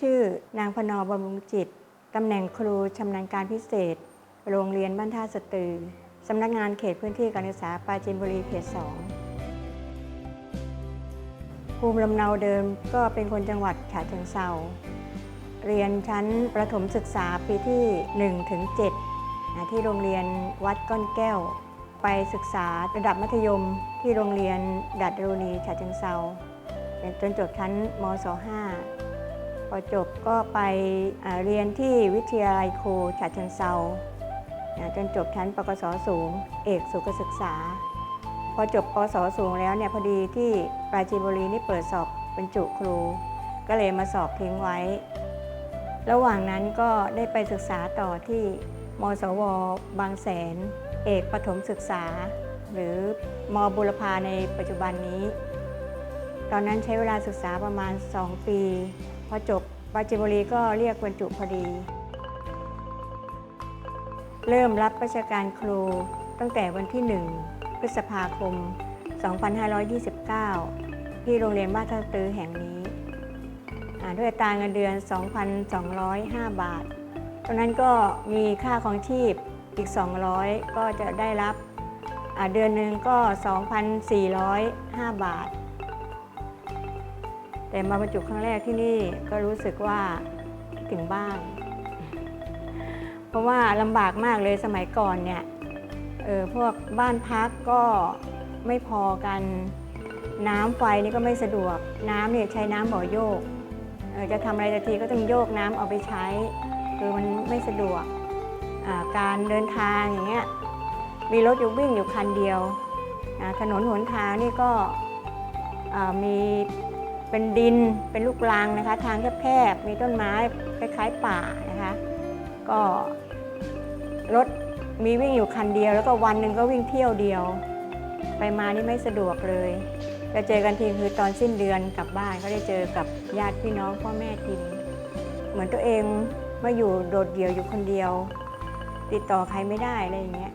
ชื่อนางพนอบำรุงจิต ตำแหน่งครูชำนาญการพิเศษ โรงเรียนบ้านท่าสตือ สำนักงานเขตพื้นที่การศึกษาปราจีนบุรีเขต2ภูมิลำเนาเดิมก็เป็นคนจังหวัดฉะเชิงเซาเรียนชั้นประถมศึกษาปีที่1ถึง7ที่โรงเรียนวัดก้อนแก้ว ไปศึกษาระดับมัธยมที่โรงเรียนดัดรุณีฉะเชิงเซาจนจบชั้นมศ5 พอจบก็ไปเรียนที่วิทยาลัยครูฉะเชิงเซาจนจบชั้นปกศสูง เอกสุขศึกษา พอจบปกศสูงแล้วเนี่ยพอดีที่ปราจีนบุรีนี่เปิดสอบบรรจุครู ก็เลยมาสอบทิ้งไว้ ระหว่างนั้นก็ได้ไปศึกษาต่อที่มสว บางแสน เอกปฐมศึกษา หรือมบุรพาในปัจจุบันนี้ ตอนนั้นใช้เวลาศึกษาประมาณ 2 ปี พอจบปาจีนบุรีก็เรียกบรรจุพอดี เริ่มรับราชการครูตั้งแต่วันที่ 1 พฤษภาคม 2529 ที่โรงเรียนบ้านท่าตือแห่งนี้ ด้วยตาเงินเดือน 2,205 บาทตรงนั้นก็มีค่าของชีพอีก 200 ก็จะได้รับเดือนหนึ่งก็ 2,405 บาท แต่มาบรรจุครั้งแรกที่นี่ก็รู้สึกว่าถึงบ้าน เพราะว่าลำบากมากเลยสมัยก่อนเนี่ยเออพวกบ้านพักก็ไม่พอกัน น้ำไฟนี่ก็ไม่สะดวก น้ำเนี่ยใช้น้ำบ่อโยกเออจะทำอะไรทีก็ต้องโยกน้ำเอาไปใช้ คือมันไม่สะดวกอ่าการเดินทางอย่างเงี้ยมีรถอยู่วิ่งอยู่คันเดียวอ่าถนนหนทางนี่ก็อ่ามี เป็นดินเป็นลูกรังนะคะ ทางแคบๆมีต้นไม้คล้ายๆป่านะคะ ก็รถมีวิ่งอยู่คันเดียว แล้วก็วันหนึ่งก็วิ่งเที่ยวเดียว ไปมานี่ไม่สะดวกเลยจะเจอกันทีคือตอนสิ้นเดือนกลับบ้านก็ได้เจอกับญาติพี่น้องพ่อแม่ทีเหมือนตัวเองมาอยู่โดดเดี่ยวอยู่คนเดียว ติดต่อใครไม่ได้อะไรอย่างเงี้ย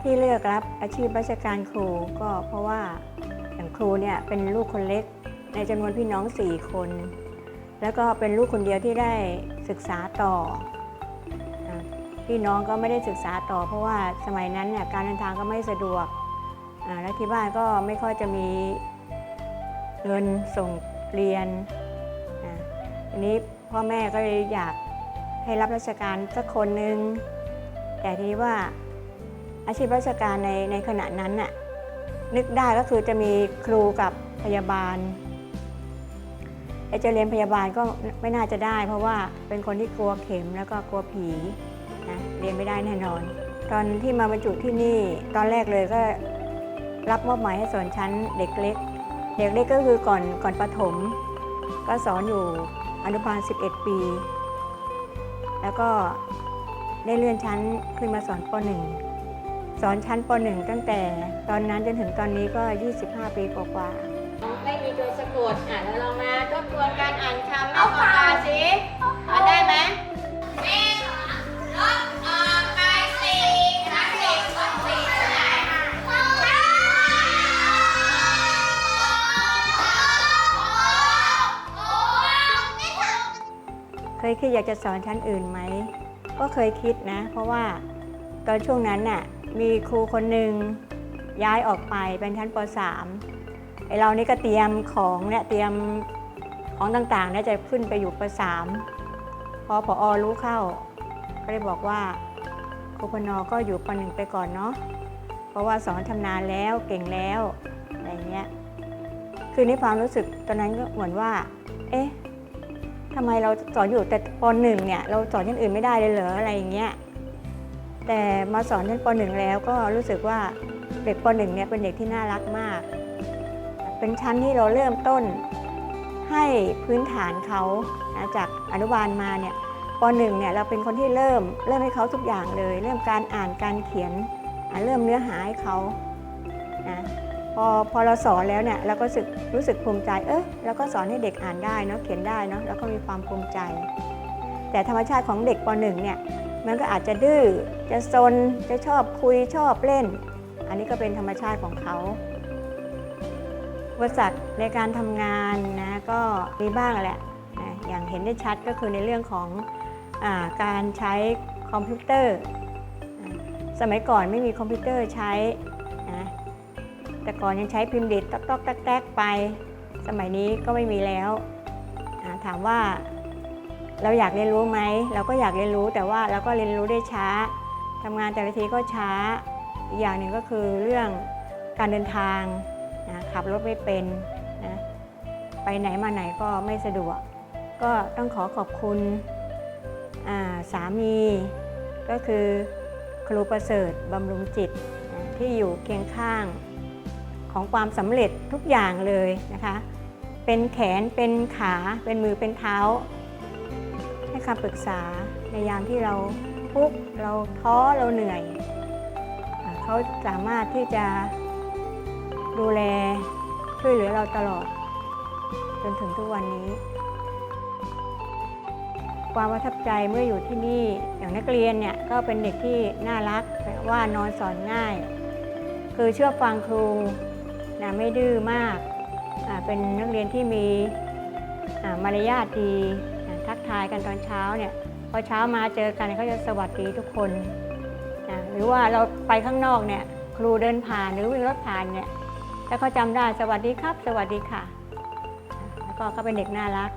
ที่เลือกรับอาชีพราชการครูก็เพราะว่า อย่างครูเนี่ยเป็นลูกคนเล็ก ในจำนวนพี่น้องสี่คน แล้วก็เป็นลูกคนเดียวที่ได้ศึกษาต่อพี่น้องก็ไม่ได้ศึกษาต่อ เพราะว่าสมัยนั้นเนี่ยการเดินทางก็ไม่สะดวกและที่บ้านก็ไม่ค่อยจะมีเงินส่งเรียนอ่าทีนี้พ่อแม่ก็เลยอยากให้รับราชการสักคนหนึ่งแต่ทีนี้ว่าอาชีพราชการในในขณะนั้นน่ะ นึกได้ก็คือจะมีครูกับพยาบาลไอจะเรียนพยาบาลก็ไม่น่าจะได้ เพราะว่าเป็นคนที่กลัวเข็มแล้วก็กลัวผีนะเรียนไม่ได้แน่นอน ตอนที่มาบรรจุที่นี่ตอนแรกเลยก็รับมอบหมายให้สอนชั้นเด็กเล็ก เด็กเล็กก็คือก่อนก่อนประถม ก็สอนอยู่อนุบาล 11 ปี แล้วก็ได้เลื่อนชั้นขึ้นมาสอนป .1 สอนชั้นป .1 ตั้งแต่ตอนนั้นจนถึงตอนนี้ก็ 25 ปีกว่าๆไม่มีตัวสะกดอ่านแล้วเรามาทบทวนการอ่านคำแม่ปาสิอ่านได้ไหมเคยคิดอยากจะสอนชั้นอื่นไหม ก็เคยคิดนะ เพราะว่า ตอนช่วงนั้นน่ะมีครูคนหนึ่งย้ายออกไปเป็นชั้นป .3 ไอเรานี่ก็เตรียมของเนี่ยเตรียมของต่างๆเนี่ยจะขึ้นไปอยู่ป .3 พอผออรู้เข้า ก็เลยบอกว่าครูพนอก็อยู่ป .1 ไปก่อนเนาะเพราะว่าสอนชำนาญแล้วเก่งแล้วอะไรเงี้ยคือในความรู้สึกตอนนั้นก็เหมือนว่า เอ๊ะทำไมเราสอนอยู่แต่ปหนึ่งเนี่ยเราสอนชั้นอื่นไม่ได้เลยเหรออะไรอย่างเงี้ย แต่มาสอนชั้นปหนึ่งแล้วก็รู้สึกว่าเด็กปหนึ่งเนี่ยเป็นเด็กที่น่ารักมาก เป็นชั้นที่เราเริ่มต้นให้พื้นฐานเขานะจากอนุบาลมาเนี่ยปหนึ่งเนี่ยเราเป็นคนที่เริ่มเริ่มให้เขาทุกอย่างเลย เริ่มการอ่านการเขียน เริ่มเนื้อหาให้เขานะพอพอเราสอนแล้วเนี่ยเราก็รู้สึกรู้สึกภูมิใจ เออเราก็สอนให้เด็กอ่านได้เนาะเขียนได้เนาะแล้วก็มีความภูมิใจ แต่ธรรมชาติของเด็กปหนึ่งเนี่ย มันก็อาจจะดื้อจะซนจะชอบคุยชอบเล่น อันนี้ก็เป็นธรรมชาติของเขาอุปสรรคในการทำงานนะก็มีบ้างแหละนะอย่างเห็นได้ชัดก็คือในเรื่องของอการใช้คอมพิวเตอร์ สมัยก่อนไม่มีคอมพิวเตอร์ใช้นะแต่ก่อนยังใช้พิมพ์ดีดต๊อกๆแต๊กไป สมัยนี้ก็ไม่มีแล้ว ถามว่า เราอยากเรียนรู้ไหมเราก็อยากเรียนรู้แต่ว่าเราก็เรียนรู้ได้ช้าทำงานแต่ละทีก็ช้าอีกอย่างหนึ่งก็คือเรื่องการเดินทางนะขับรถไม่เป็นนะไปไหนมาไหนก็ไม่สะดวก ก็ต้องขอขอบคุณาสามี ก็คือครูประเสริฐบำรุงจิตนะที่อยู่เคียงข้างของความสำเร็จทุกอย่างเลยนะคะ เป็นแขนเป็นขาเป็นมือเป็นเท้า คำปรึกษาในยามที่เราทุกข์เราท้อเราเหนื่อย เขาสามารถที่จะดูแลช่วยเหลือเราตลอด จนถึงทุกวันนี้ ความประทับใจเมื่ออยู่ที่นี่อย่างนักเรียนเนี่ยก็เป็นเด็กที่น่ารักว่านอนสอนง่าย คือเชื่อฟังครูนะไม่ดื้อมาก เป็นนักเรียนที่มีมารยาทดีาทักทายกันตอนเช้าเนี่ยพอเช้ามาเจอกันเขาจะสวัสดีทุกคนนะหรือว่าเราไปข้างนอกเนี่ยครูเดินผ่านหรือวิ่งรถผ่านเนี่ยถ้าเขาจำได้สวัสดีครับ สวัสดีค่ะ แล้วก็เขาเป็นเด็กน่ารัก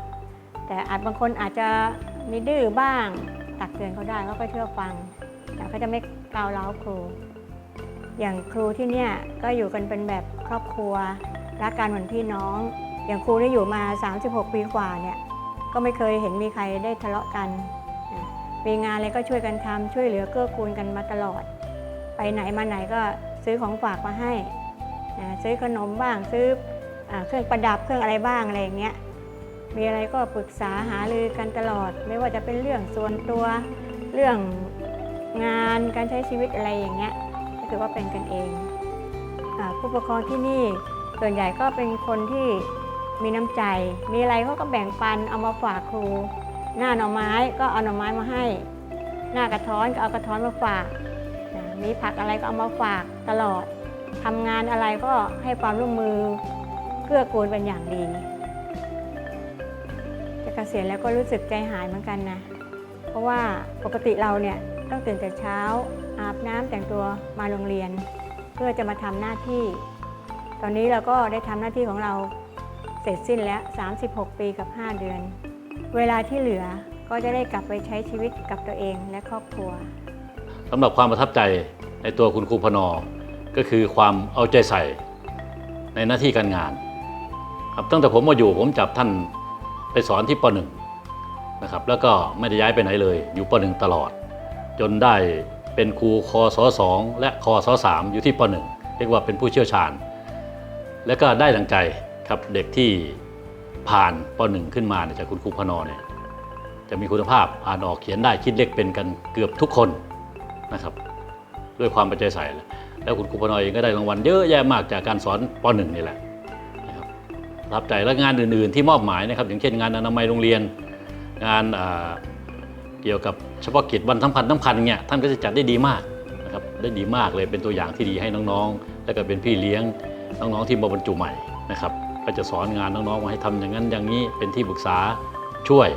แต่อาจบางคนอาจจะมีดื้อบ้างตักเตือนเขาได้เขาก็เชื่อฟังแต่เขาจะไม่ก้าวร้าวครู อย่างครูที่เนี่ยก็อยู่กันเป็นแบบครอบครัวรักกันเหมือนพี่น้อง อย่างครูที่อยู่มา 36 ปีกว่าเนี่ย ก็ไม่เคยเห็นมีใครได้ทะเลาะกัน มีงานอะไรก็ช่วยกันทำช่วยเหลือเกื้อกูลกันมาตลอด ไปไหนมาไหนก็ซื้อของฝากมาให้ ซื้อขนมบ้างซื้ออเครื่องประดับเครื่องอะไรบ้างอะไรอย่างเงี้ย มีอะไรก็ปรึกษาหารือกันตลอด ไม่ว่าจะเป็นเรื่องส่วนตัวเรื่องงานการใช้ชีวิตอะไรอย่างเงี้ยก็ถือว่าเป็นกันเองอผู้ปกครองที่นี่ส่วนใหญ่ก็เป็นคนที่ มีน้ำใจ มีอะไรเขาก็แบ่งปันเอามาฝากครู หน้าหน่อไม้ก็เอาหน่อไม้มาให้ หน้ากระท้อนก็เอากระท้อนมาฝากมีผักอะไรก็เอามาฝากตลอดทำงานอะไรก็ให้ความร่วมมือเกื้อกูลเป็นอย่างดีจะเกษียณแล้วก็รู้สึกใจหายเหมือนกันนะ เพราะว่าปกติเราเนี่ยต้องตื่นแต่เช้า อาบน้ำแต่งตัวมาโรงเรียน เพื่อจะมาทำหน้าที่ ตอนนี้เราก็ได้ทำหน้าที่ของเรา เสร็จสิ้นแล้ว 36 ปีกับ 5 เดือน เวลาที่เหลือก็จะได้กลับไปใช้ชีวิตกับตัวเองและครอบครัว สำหรับความประทับใจในตัวคุณครูพนอก็คือความเอาใจใส่ในหน้าที่การงาน ครับตั้งแต่ผมมาอยู่ผมจับท่านไปสอนที่ป .1 นะครับแล้วก็ไม่ได้ย้ายไปไหนเลย อยู่ป .1 ตลอด จนได้เป็นครูคศ2และคศ3อยู่ที่ป .1 เรียกว่าเป็นผู้เชี่ยวชาญ และก็ได้ดังใจ ครับเด็กที่ผ่านป .1 ขึ้นมาเนี่ยจากคุณครูพนอเนี่ยจะมีคุณภาพอ่านออกเขียนได้คิดเลขเป็นกันเกือบทุกคนนะครับ ด้วยความประใจใส่แล้วคุณครูพนอเองก็ได้รางวัลเยอะแยะมากจากการสอนป .1 นี่แหละนะครับรับใจและงานอื่น ๆ ที่มอบหมายนะครับ อย่างเช่นงานอนามัยโรงเรียน งานเกี่ยวกับเฉพาะกิจวันสำคัญสำคัญเนี่ยท่านก็จะจัดได้ดีมากนะครับได้ดีมากเลยเป็นตัวอย่างที่ดีให้น้องๆ แล้วก็เป็นพี่เลี้ยงน้องๆที่มาบรรจุใหม่นะครับ ก็จะสอนงานน้องๆมาให้ทำอย่างนั้นอย่างนี้เป็นที่ปรึกษาช่วย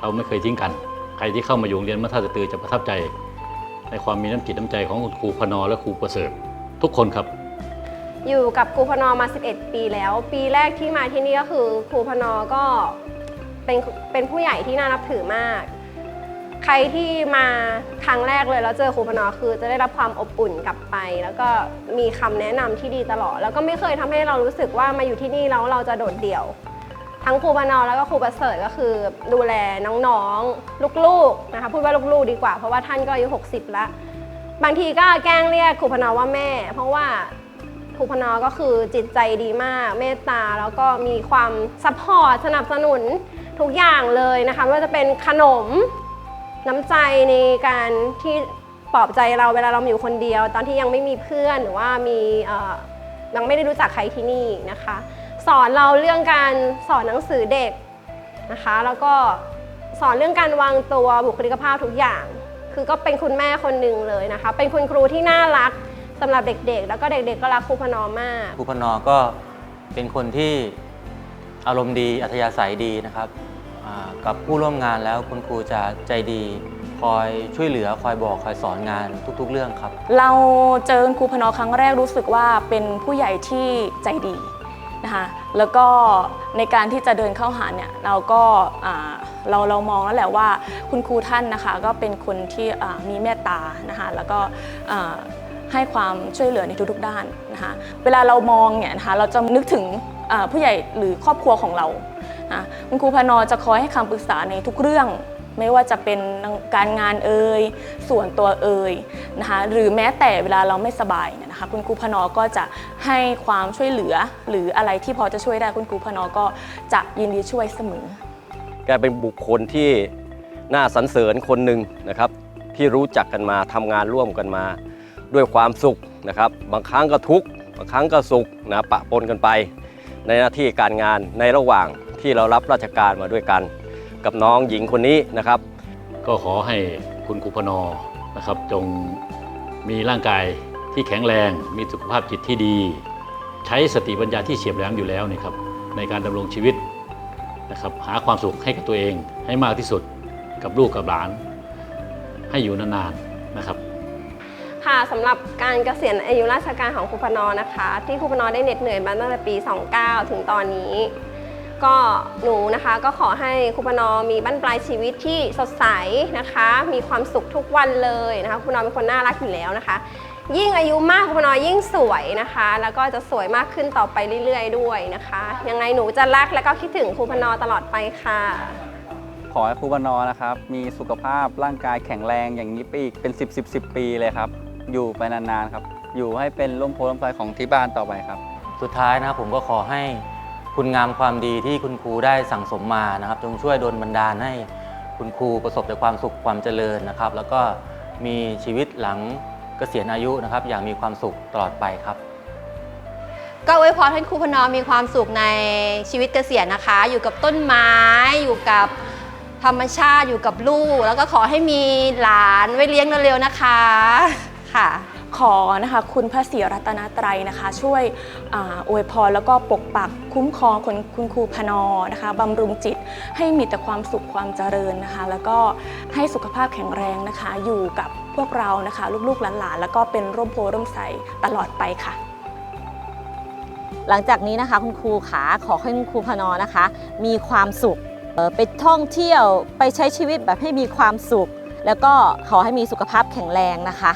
เราไม่เคยทิ้งกัน ใครที่เข้ามาอยู่โรงเรียนมัธยมตือจะประทับใจ ในความมีน้ำจิตน้ำใจของคุณครูพนอและครูประเสริฐทุกคนครับ อยู่กับครูพนอมา 11 ปีแล้ว ปีแรกที่มาที่นี่ก็คือครูพนอก็เป็นเป็นผู้ใหญ่ที่น่านับถือมาก ใครที่มาครั้งแรกเลยแล้วเจอครูพนอคือจะได้รับความอบอุ่นกลับไป แล้วก็มีคำแนะนำที่ดีตลอด แล้วก็ไม่เคยทำให้เรารู้สึกว่ามาอยู่ที่นี่แล้วเราจะโดดเดี่ยว ทั้งครูพนอแล้วก็ครูประเสริฐก็คือดูแลน้องๆ ลูกๆนะคะพูดว่าลูกๆดีกว่าเพราะว่าท่านก็อายุ60 แล้ว บางทีก็แกล้งเรียกครูพนอว่าแม่ เพราะว่าครูพนอก็คือจิตใจดีมาก เมตตาแล้วก็มีความซัพพอร์ตสนับสนุนทุกอย่างเลยนะคะไม่ว่าจะเป็นขนม น้ำใจในการที่ปลอบใจเราเวลาเราอยู่คนเดียว ตอนที่ยังไม่มีเพื่อนหรือว่ามียังไม่ได้รู้จักใครที่นี่นะคะ สอนเราเรื่องการสอนหนังสือเด็กนะคะ แล้วก็สอนเรื่องการวางตัวบุคลิกภาพทุกอย่าง คือก็เป็นคุณแม่คนหนึ่งเลยนะคะ เป็นคุณครูที่น่ารักสำหรับเด็กๆ แล้วก็เด็กๆ ก็รักครูพนอมากครูพนอก็เป็นคนที่อารมณ์ดีอัธยาศัยดีนะครับ กับผู้ร่วมงานแล้วคุณครูจะใจดี คอยช่วยเหลือคอยบอกคอยสอนงานทุกๆ เรื่องครับ เราเจอครูพนอครั้งแรกรู้สึกว่าเป็นผู้ใหญ่ที่ใจดีนะคะแล้วก็ในการที่จะเดินเข้าหาเนี่ยเราก็เราเรามองแล้วแหละว่าคุณครูท่านนะคะก็เป็นคนที่มีเมตตานะคะแล้วก็ให้ความช่วยเหลือในทุกๆด้านนะคะเวลาเรามองเนี่ยนะคะเราจะนึกถึงผู้ใหญ่หรือครอบครัวของเรา นะคุณครูพนอจะคอยให้คำปรึกษาในทุกเรื่อง ไม่ว่าจะเป็นการงานเอ่ยส่วนตัวเอ่ยนะคะหรือแม้แต่เวลาเราไม่สบายเนี่ยนะคะคุณครูพนอก็จะให้ความช่วยเหลือ หรืออะไรที่พอจะช่วยได้คุณครูพนอก็จะยินดีช่วยเสมอแกเป็นบุคคลที่น่าสรรเสริญคนหนึ่งนะครับที่รู้จักกันมาทำงานร่วมกันมา ด้วยความสุขนะครับบางครั้งก็ทุกข์บางครั้งก็สุขนะปะปนกันไป ในหน้าที่การงานในระหว่าง ที่เรารับราชการมาด้วยกัน กับน้องหญิงคนนี้นะครับ ก็ขอให้คุณครูพนอนะครับ จงมีร่างกายที่แข็งแรง มีสุขภาพจิตที่ดี ใช้สติปัญญาที่เฉียบแหลมอยู่แล้วนี่ครับในการดำรงชีวิตนะครับหาความสุขให้กับตัวเองให้มากที่สุดกับลูกกับหลาน ให้อยู่นานๆนะครับ ค่ะสำหรับการเกษียณอายุราชการของครูพนอนะคะ ที่ครูพนอได้เหน็ดเหนื่อยมาตั้งแต่ปี 29 ถึงตอนนี้ ก็หนูนะคะก็ขอให้ครูพนอมีบั้นปลายชีวิตที่สดใสนะคะ มีความสุขทุกวันเลยนะคะครูพนอเป็นคนน่ารักอยู่แล้วนะคะ ยิ่งอายุมากครูพนอยิ่งสวยนะคะ แล้วก็จะสวยมากขึ้นต่อไปเรื่อยๆ ด้วยนะคะ ยังไงหนูจะรักและก็คิดถึงครูพนอตลอดไปค่ะขอให้ครูบานอนะครับ มีสุขภาพร่างกายแข็งแรงอย่างนี้ไปอีกเป็น 10 10 10 ปีเลยครับ อยู่ไปนานๆครับ อยู่ให้เป็นร่มโพล่มไทรของที่บ้านต่อไปครับ สุดท้ายนะครับผมก็ขอให้ คุณงามความดีที่คุณครูได้สั่งสมมานะครับ จงช่วยดลบันดาลให้คุณครูประสบแต่ความสุขความเจริญนะครับ แล้วก็มีชีวิตหลังเกษียณอายุนะครับ อย่างมีความสุขตลอดไปครับ ก็อวยพรให้ครูพนอมมีความสุขในชีวิตเกษียณนะคะ อยู่กับต้นไม้อยู่กับธรรมชาติอยู่กับลูก แล้วก็ขอให้มีหลานไว้เลี้ยงเร็วๆนะคะค่ะ ขอนะคะคุณพระศรีรัตนตรัยนะคะ ช่วยอวยพรแล้วก็ปกปักคุ้มครองคนคุณครูพนอนะคะบำรุงจิตให้มีแต่ความสุขความเจริญนะคะ แล้วก็ให้สุขภาพแข็งแรงนะคะ อยู่กับพวกเรานะคะ ลูกๆหลานๆแล้วก็เป็นร่มโพร่มใสตลอดไปค่ะหลังจากนี้นะคะคุณครูขาขอให้คุณครูพนอนะคะ มีความสุขไปท่องเที่ยวไปใช้ชีวิตแบบให้มีความสุข แล้วก็ขอให้มีสุขภาพแข็งแรงนะคะ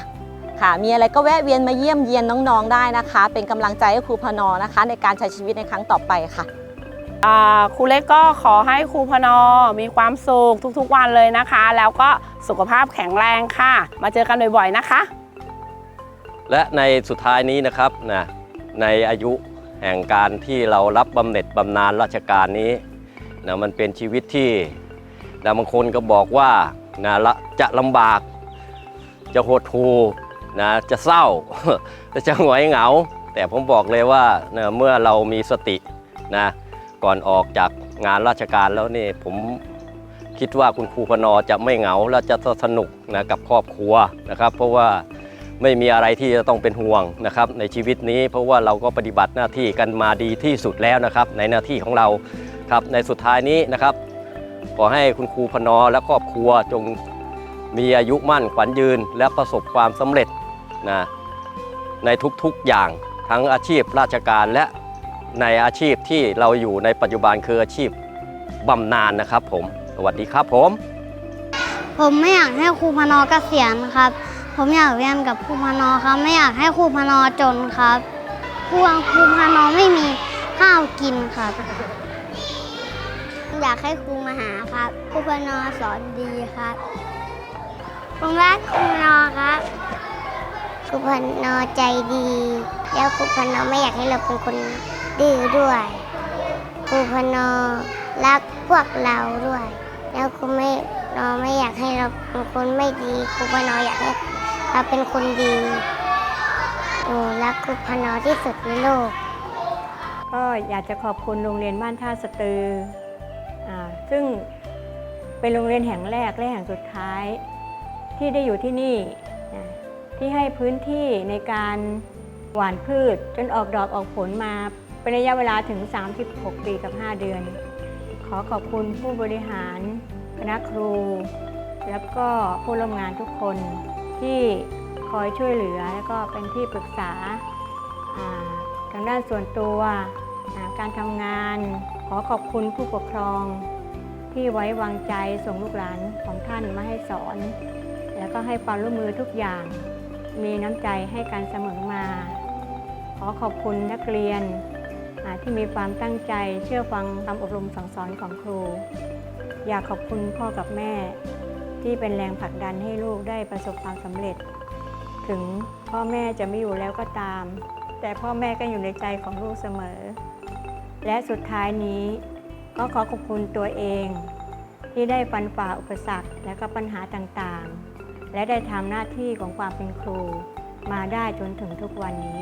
ค่ะ มีอะไรก็แวะเวียนมาเยี่ยมเยียนน้องๆได้นะคะ เป็นกำลังใจให้ครูพนอนะคะ ในการใช้ชีวิตในครั้งต่อไปค่ะอ่าครูเล็กก็ขอให้ครูพนอมีความสุขทุกๆวันเลยนะคะ แล้วก็สุขภาพแข็งแรงค่ะ มาเจอกันบ่อยๆนะคะ และในสุดท้ายนี้นะครับนะในอายุแห่งการที่เรารับบำเหน็จบำนาญราชการนี้นะมันเป็นชีวิตที่นะบางคนก็บอกว่านะละจะลำบากจะหดหู่ นะจะเศร้าจะหงอยเหงา แต่ผมบอกเลยว่านะเมื่อเรามีสตินะก่อนออกจากงานราชการแล้วนี่ผมคิดว่าคุณครูพนอจะไม่เหงาและจะสนุกนะกับครอบครัวนะครับ เพราะว่าไม่มีอะไรที่จะต้องเป็นห่วงนะครับ ในชีวิตนี้เพราะว่าเราก็ปฏิบัติหน้าที่กันมาดีที่สุดแล้วนะครับ ในหน้าที่ของเราครับในสุดท้ายนี้นะครับขอให้คุณครูพนอและครอบครัวจงมีอายุมั่นขวัญยืน และประสบความสำเร็จ นะในทุกๆอย่างทั้งอาชีพราชการและในอาชีพที่เราอยู่ในปัจจุบันคืออาชีพบำนาญนะครับผม สวัสดีครับผม ผมไม่อยากให้ครูพนอเกษียณครับ ผมอยากเรียนกับครูพนอครับ ไม่อยากให้ครูพนอจนครับครูครูพนอไม่มีข้าวกินครับ อยากให้ครูมาหาครับ ครูพนอสอนดีครับผมรักครูพนอครับ รูพนอใจดี แล้วครูพนอไม่อยากให้เราเป็นคนดื้อด้วยครูพนอรักพวกเราด้วย แล้วครูไม่เราไม่อยากให้เราเป็นคนไม่ดีครูพนออยากให้เราเป็นคนดีหนูรักครูพนอที่สุดในโลก ก็อยากจะขอบคุณโรงเรียนบ้านท่าสตืออาซึ่งเป็นโรงเรียนแห่งแรกและแห่งสุดท้ายที่ได้อยู่ที่นี่ ที่ให้พื้นที่ในการหว่านพืช จนออกดอกออกผลมาเป็นระยะเวลาถึง 36 ปีกับ 5 เดือน ขอขอบคุณผู้บริหารคณะครู แล้วก็ผู้ร่วมงานทุกคนที่คอยช่วยเหลือ แล้วก็เป็นที่ปรึกษาทางด้านส่วนตัวาการทำงาน ขอขอบคุณผู้ปกครอง ที่ไว้วางใจส่งลูกหลานของท่านมาให้สอน แล้วก็ให้ความร่วมมือทุกอย่าง มีน้ำใจให้การเสมอมา ขอขอบคุณนักเรียนที่มีความตั้งใจเชื่อฟังคำอบรมสั่งสอนของครู อยากขอบคุณพ่อกับแม่ ที่เป็นแรงผลักดันให้ลูกได้ประสบความสำเร็จ ถึงพ่อแม่จะไม่อยู่แล้วก็ตาม แต่พ่อแม่ก็อยู่ในใจของลูกเสมอ และสุดท้ายนี้ก็ขอขอบคุณตัวเอง ที่ได้ฟันฝ่าอุปสรรคและก็ปัญหาต่างๆ และได้ทำหน้าที่ของความเป็นครูมาได้จนถึงทุกวันนี้